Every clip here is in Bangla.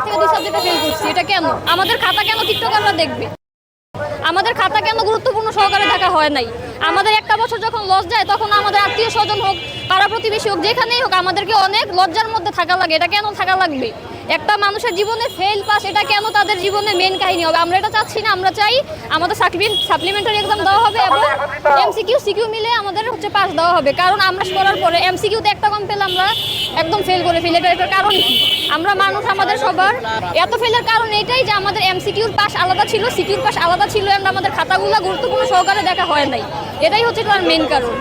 এক থেকে দুই সাবজেক্টে ফেল করছি। এটা কেন? আমাদের খাতা কেন টিকটকাররা দেখবে? আমাদের খাতা কেন গুরুত্বপূর্ণ সহকারে দেখা হয় নাই? আমাদের একটা বছর যখন লস যায়, তখন আমাদের আত্মীয় স্বজন হোক, পাড়া প্রতিবেশী হোক, যেখানেই হোক, আমাদেরকে অনেক লজ্জার মধ্যে থাকা লাগে। এটা কেন থাকা লাগবে? একটা মানুষের জীবনে ফেল পাস এটা কেন তাদের জীবনে মেন কাহিনী হবে? আমরা এটা চাচ্ছি না, আমরা চাই আমাদের সাপ্লিমেন্টারি এক্সাম দেওয়া হবে এবং এমসিকিউ সিকিউ মিলে আমাদের হচ্ছে পাস দেওয়া হবে। কারণ আমরা করার পরে এমসিকিউতে একটা কম পেলে আমরা একদম ফেল করে ফেলি। এটা এটার কারণ কি আমরা মানুষ, আমাদের সবার। এত ফেলের কারণ এটাই যে আমাদের এমসিকিউর পাস আলাদা ছিল সিকিউর পাস আলাদা ছিল and আমাদের খাতাগুলো গুরুত্বপূর্ণ সহকারে দেখা হয় নাই। এটাই হচ্ছে তার মেন কারণ।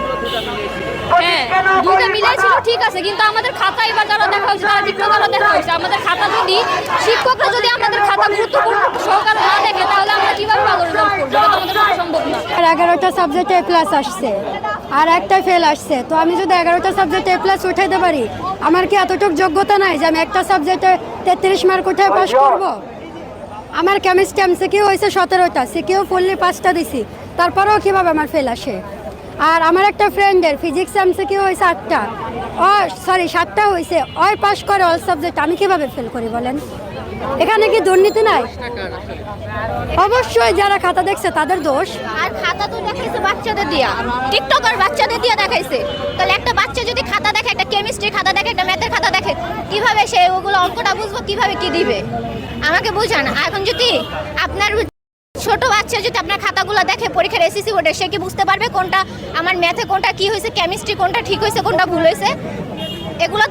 হ্যাঁ দুইটা মিলাই ছিল, ঠিক আছে, কিন্তু আমাদের খাতা এবার যারা দেখা হয়েছে, তারা টিকটকাররা দেখা হয়েছে। আমাদের খাতা যদি, শিক্ষকরা যদি আমাদের খাতা গুরুত্বপূর্ণ সহকারে না দেখে, তাহলে আমরা কীভাবে ভালো করব? আমাদের সম্ভব না। আর এগারোটা সাবজেক্টে এ প্লাস আসছে। আর একটা ফেল আসছে। তো আমি যদি এগারোটা সাবজেক্টে এ প্লাস উঠাইতে পারি, আমার কি এতটুকু যোগ্যতা নাই যে আমি একটা সাবজেক্টে তেত্রিশ মার্ক উঠে পাস করব? আমার কেমিস্ট্রি এম সিকিউ হয়েছে সতেরোটা সিকিউ ফুললি পাঁচটা দিছি। তারপরেও কীভাবে আমার ফেল আসে? আর আমার একটা ফ্রেন্ডের ফিজিক্স এম সিকিউ হয়েছে আটটা। ও সরি সাতটা হয়েছে। ওই পাস করে অল সাবজেক্ট আমি কীভাবে ফেল করি বলেন? এখানে কি দুর্নীতি নাই? অবশ্যই যারা খাতা দেখছে তাদের দোষ। আর খাতা তো দেখাইছে বাচ্চাদের দিয়া। টিকটকার বাচ্চাদের দিয়া দেখাইছে। তাহলে একটা বাচ্চা যদি খাতা দেখে, একটা কেমিস্ট্রি খাতা দেখে, একটা ম্যাথের খাতা দেখে, কীভাবে সে ওগুলো অঙ্কটা বুঝব, কীভাবে কি দিবে? আমাকে বুঝান। এখন যদি আপনার ছোট বাচ্চা যদি আপনার খাতাগুলো দেখে, পরীক্ষার এসিসি বোর্ডে সে কি বুঝতে পারবে কোনটা আমার ম্যাথে কোনটা কি হয়েছে কেমিস্ট্রি কোনটা ঠিক হয়েছে, কোনটা ভুল হয়েছে? এগুলো